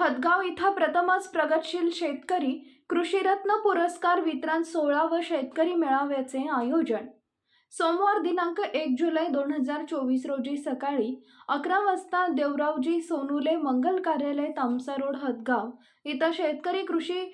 हदगाव इथं प्रथमच प्रगतशील शेतकरी कृषीरत्न पुरस्कार वितरण सोहळा व शेतकरी मेळाव्याचे आयोजन. सोमवार दिनांक एक जुलै दोन हजार चोवीस रोजी सकाळी अकरा वाजता देवरावजी सोनुले मंगल कार्यालय तामसा रोड हदगाव इथं शेतकरी कृषी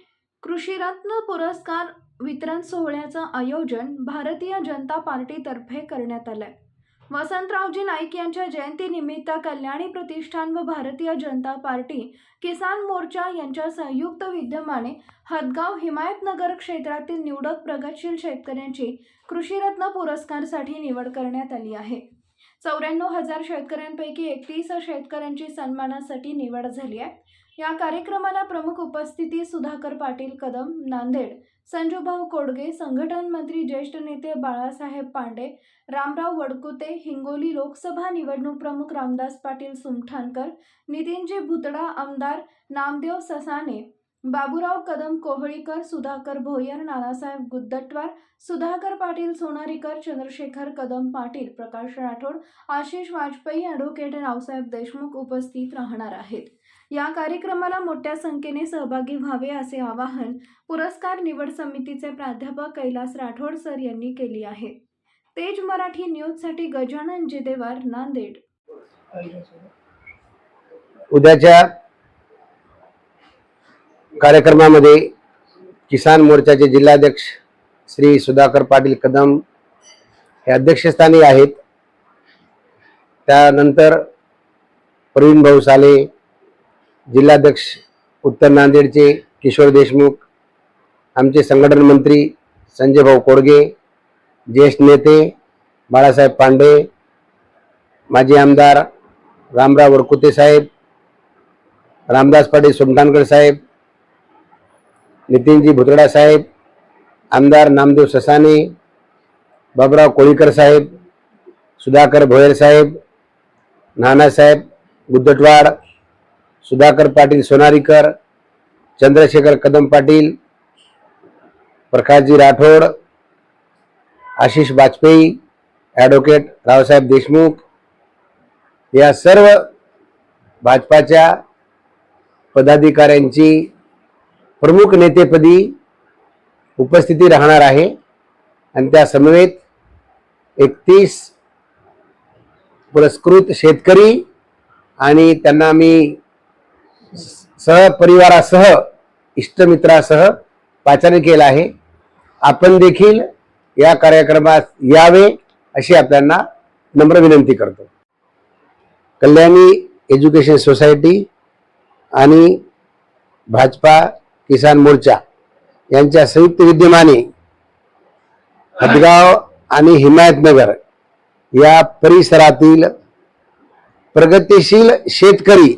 कृषीरत्न पुरस्कार वितरण सोहळ्याचं आयोजन भारतीय जनता पार्टीतर्फे करण्यात आलं आहे वसंतरावजी नाईक यांच्या जयंतीनिमित्त कल्याणी प्रतिष्ठान व भारतीय जनता पार्टी किसान मोर्चा यांच्या संयुक्त विद्यमाने हदगाव हिमायतनगर क्षेत्रातील निवडक प्रगतशील शेतकऱ्यांची कृषीरत्न पुरस्कारसाठी निवड करण्यात आली आहे. चौऱ्याण्णव हजार शेतकऱ्यांपैकी एकतीस शेतकऱ्यांची सन्मानासाठी निवड झाली आहे. या कार्यक्रमाला प्रमुख उपस्थिती सुधाकर पाटील कदम नांदेड संजूभाऊ कोडगे संघटन मंत्री ज्येष्ठ नेते बाळासाहेब पांडे रामराव वडकुते हिंगोली लोकसभा निवडणूक प्रमुख रामदास पाटील सुमठाणकर नितीनजी भुतडा आमदार नामदेव ससाने बाबूराव कदम कोहळीकर सुधाकर भोयर नानासाहेब गुद्दटवार सुधाकर पाटील सोनारीकर चंद्रशेखर कदम पाटील प्रकाश राठोड आशिष वाजपेयी ॲडव्होकेट रावसाहेब देशमुख उपस्थित राहणार आहेत. या कार्यक्रमाला मोठ्या संख्येने सहभागी व्हावे असे आवाहन पुरस्कार निवड समितीचे प्राध्यापक कैलास राठोड सर यांनी केली आहे. तेज मराठी न्यूजसाठी गजानन जिदेवार नांदेड. उद्याच्या कार्यक्रमामध्ये किसान मोर्चाचे जिल्हाध्यक्ष श्री सुधाकर पाटील कदम हे अध्यक्षस्थानी आहेत. त्यानंतर प्रवीण भाऊ साले जिल्हाध्यक्ष उत्तर नांदेडचे किशोर देशमुख आमचे संघटन मंत्री संजय भाऊ कोडगे ज्येष्ठ नेते बाळासाहेब पांडे माजी आमदार रामराव वडकुते साहेब रामदास पाटील सोमठाणकर साहेब नितीनजी भुतडा साहेब आमदार नामदेव ससाने बाबराव कोळीकर साहेब सुधाकर भोयर साहेब नानासाहेब गुद्दटवाड सुधाकर पाटील सोनारीकर चंद्रशेखर कदम पाटील प्रकाशजी राठोड आशिष वाजपेयी ॲडव्होकेट रावसाहेब देशमुख या सर्व भाजपाच्या पदाधिकाऱ्यांची प्रमुख नेतेपदी उपस्थिती राहणार आहे. आणि त्या समवेत एकतीस पुरस्कृत शेतकरी आणि त्यांना मी सहपरिवारासह इष्टमित्रासह पाचारण केलं आहे. आपण देखील या कार्यक्रमात यावे अशी आपल्याला नम्र विनंती करतो. कल्याणी एज्युकेशन सोसायटी आणि भाजपा किसान मोर्चा यांच्या संयुक्त विद्यमाने हदगाव आणि हिमायतनगर या परिसरातील प्रगतिशील शेतकरी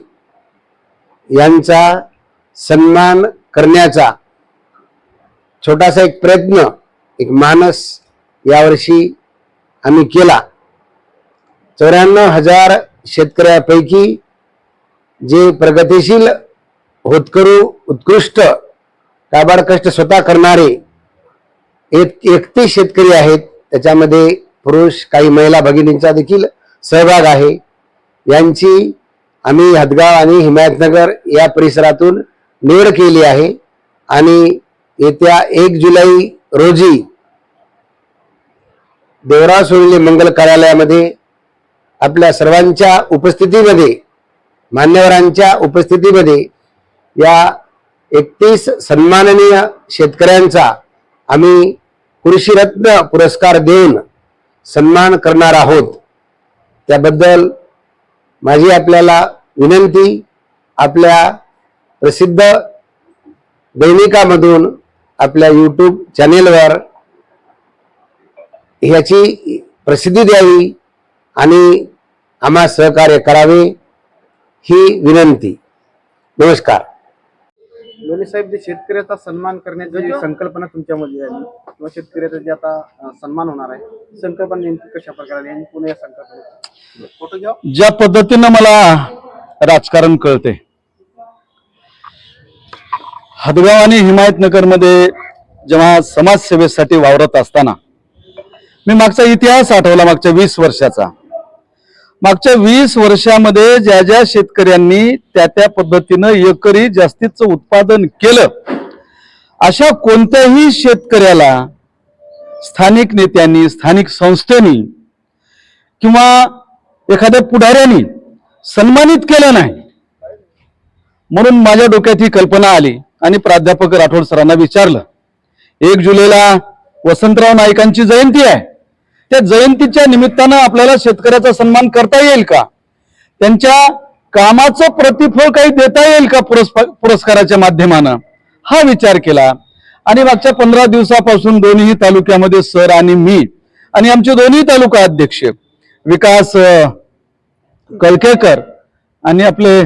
यांचा सन्मान करण्याचा छोटासा एक प्रयत्न एक मानस यावर्षी आम्ही केला. चौऱ्याण्णव हजार शेतकऱ्यापैकी जे प्रगतिशील होतकरू उत्कृष्ट काबाड कष्ट स्वतः करणारे एक एकतीस शेतकरी आहेत. त्याच्यामध्ये पुरुष काही महिला भगिनींचा देखील सहभाग आहे. यांची आम्ही हदगाव आणि हिमायतनगर या परिसरातून निवड केली आहे. आणि येत्या एक जुलै रोजी देवराव सोनले मंगल कार्यालयामध्ये आपल्या सर्वांच्या उपस्थितीमध्ये मान्यवरांच्या उपस्थितीमध्ये या एकतीस सन्माननीय शेतकऱ्यांचा आम्ही कृषीरत्न पुरस्कार देऊन सन्मान करणार आहोत. त्याबद्दल माझी आपल्याला विनंती आपल्या प्रसिद्ध दैनिकामधून आपल्या यूट्यूब चॅनेलवर ह्याची प्रसिद्धी द्यावी आणि आम्हा सहकार्य करावे ही विनंती. नमस्कार. लोणी साहेब जे शेतकऱ्याचा सन्मान करण्याची संकल्पना तुमच्यामध्ये आली किंवा शेतकऱ्याचा जे आता सन्मान होणार आहे संकल्पना नेमकी कशा प्रकारे आली आणि पुन्हा या संकल्पना ज्या पद्धतीनं मला राजकारण कळते. हदगाव आणि हिमायतनगरमध्ये जेव्हा समाजसेवेसाठी वावरत असताना मी मागचा इतिहास आठवला मागच्या वीस वर्षाचा. मागच्या वीस वर्षामध्ये ज्या ज्या शेतकऱ्यांनी त्या त्या पद्धतीनं एकरी जास्तीचं उत्पादन केलं अशा कोणत्याही शेतकऱ्याला स्थानिक नेत्यांनी स्थानिक संस्थेनी किंवा एखाद्या पुढाऱ्यांनी सन्मानित केलं नाही. म्हणून माझ्या डोक्यात ही कल्पना आली आणि प्राध्यापक राठोड सरांना विचारलं. एक जुलैला वसंतराव नाईकांची जयंती आहे. त्या जयंतीच्या निमित्तानं आपल्याला शेतकऱ्याचा सन्मान करता येईल का? त्यांच्या कामाचं प्रतिफळ काही देता येईल का पुरस्प- पुरस्काराच्या माध्यमानं? हा विचार केला. आणि मागच्या पंधरा दिवसापासून दोन्ही तालुक्यामध्ये सर आणि मी आणि आमचे दोन्ही तालुका अध्यक्ष विकास कलकेकर आणि आपले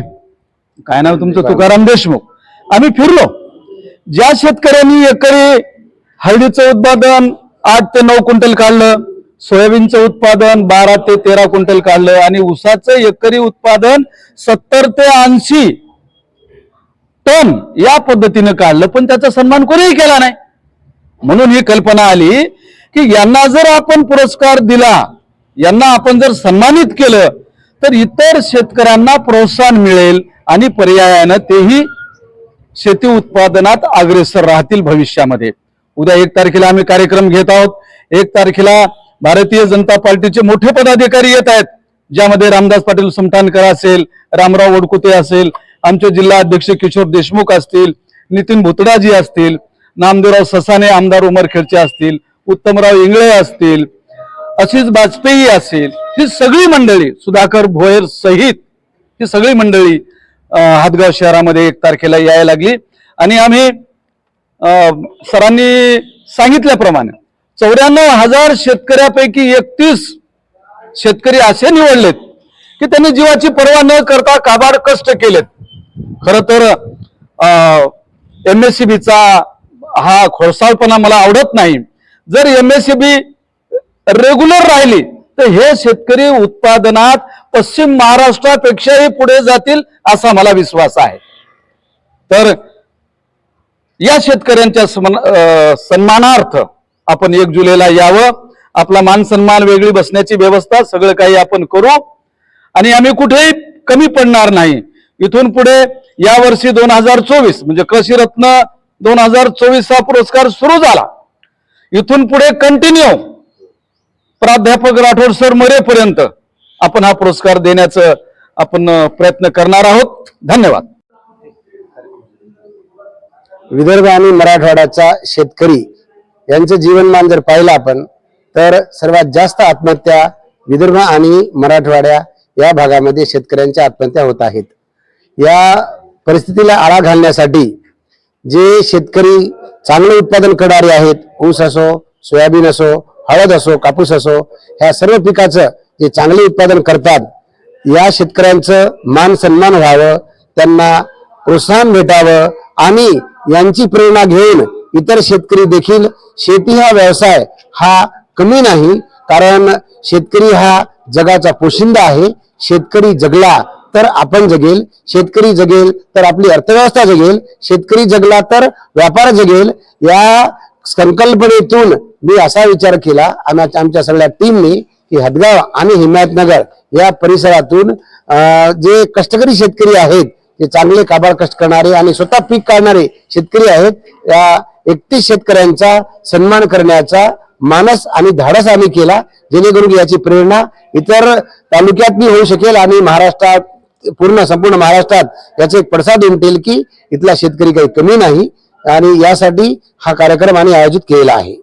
काय नाव तुमचं? तुकाराम देशमुख. आम्ही फिरलो. ज्या शेतकऱ्यांनी एकरी हळदीचं उत्पादन आठ ते नऊ क्विंटल काढलं सोयाबीनचं उत्पादन बारा ते तेरा क्विंटल काढलं आणि ऊसाचं एकरी उत्पादन सत्तर ते ऐंशी टन या पद्धतीनं काढलं पण त्याचा सन्मान कोणीही केला नाही. म्हणून ही कल्पना आली की यांना जर आपण पुरस्कार दिला यांना आपण जर सन्मानित केलं तर इतर शेतकऱ्यांना प्रोत्साहन मिळेल आणि पर्यायानं तेही शेती उत्पादनात अग्रेसर राहतील भविष्यामध्ये. उद्या एक तारखेला आम्ही कार्यक्रम घेत आहोत. एक तारखेला भारतीय जनता पार्टीचे मोठे पदाधिकारी येत आहेत ज्यामध्ये रामदास पाटील सुमठाणकर असेल रामराव वडकुते असेल आमचे जिल्हा अध्यक्ष किशोर देशमुख असतील नितीन भुतडाजी असतील नामदेवराव ससाने आमदार उमर खेडचे असतील उत्तमराव इंगळे असतील अशीच वाजपेयी असेल ही सगळी मंडळी सुधाकर भोयर सहित ही सगळी मंडळी हातगाव शहरामध्ये एक तारखेला यायला लागली. आणि आम्ही सरांनी सांगितल्याप्रमाणे चौऱ्याण्णव हजार शेतकऱ्यापैकी एकतीस शेतकरी असे निवडलेत की त्यांनी जीवाची पर्वा न करता काबाड कष्ट केलेत. खर तर एम एस सी बीचा हा खोडसाळपणा मला आवडत नाही. जर M S C B regular राहिली तर हे शेतकरी उत्पादनात पश्चिम महाराष्ट्रापेक्षाही पुढे जातील असा मला विश्वास आहे. तर या शेतकऱ्यांच्या अं, सन्मानार्थ आपण एक जुलैला यावं. आपला मान सन्मान वेगळी बसण्याची व्यवस्था सगळं काही आपण करू. आणि आम्ही कुठेही कमी पडणार नाही. इथून पुढे या वर्षी दोन हजार चोवीस म्हणजे कृषी रत्न दोन हजार चोवीस हा पुरस्कार सुरू झाला. इथून पुढे कंटिन्यू प्राध्यापक राठोड सर मरेपर्यंत आपण हा पुरस्कार देण्याचं आपण प्रयत्न करणार आहोत. धन्यवाद. विदर्भ आणि मराठवाड्याचा शेतकरी यांचं जीवनमान जर पाहिलं आपण तर सर्वात जास्त आत्महत्या विदर्भ आणि मराठवाड्या या भागामध्ये शेतकऱ्यांच्या आत्महत्या होत आहेत. या परिस्थितीला आळा घालण्यासाठी जे शेतकरी चांगले उत्पादन करणारे आहेत ऊस असो सोयाबीन असो हळद असो कापूस असो ह्या सर्व पिकाचं जे चांगले उत्पादन करतात या शेतकऱ्यांचं मान सन्मान व्हावं त्यांना प्रोत्साहन भेटावं आणि यांची प्रेरणा घेऊन इतर शेतकरी देखील शेती हा व्यवसाय हा कमी नाही कारण शेतकरी हा जगाचा पोशिंदा आहे. शेतकरी जगला तर आपण जगेल शेतकरी जगेल तर आपली अर्थव्यवस्था जगेल शेतकरी जगला तर व्यापार जगेल. या संकल्पनेतून मी असा विचार केला आणि आमच्या सगळ्या टीमने की हदगाव आणि हिमायतनगर या परिसरातून जे कष्टकरी शेतकरी आहेत जे चांगले काबाड कष्ट करणारे आणि स्वतः पीक काढणारे शेतकरी आहेत या एकतीस शेतकऱ्यांचा सन्मान करण्याचा मानस आणि धाडस आम्ही केला जेणेकरून याची प्रेरणा इतर तालुक्यातनी होऊ शकेल आणि महाराष्ट्रात पूर्ण संपूर्ण महाराष्ट्रात याचे एक पडसाद उमटेल की इथला शेतकरी काही कमी नाही आणि यासाठी हा कार्यक्रम आम्ही आयोजित केलेला आहे.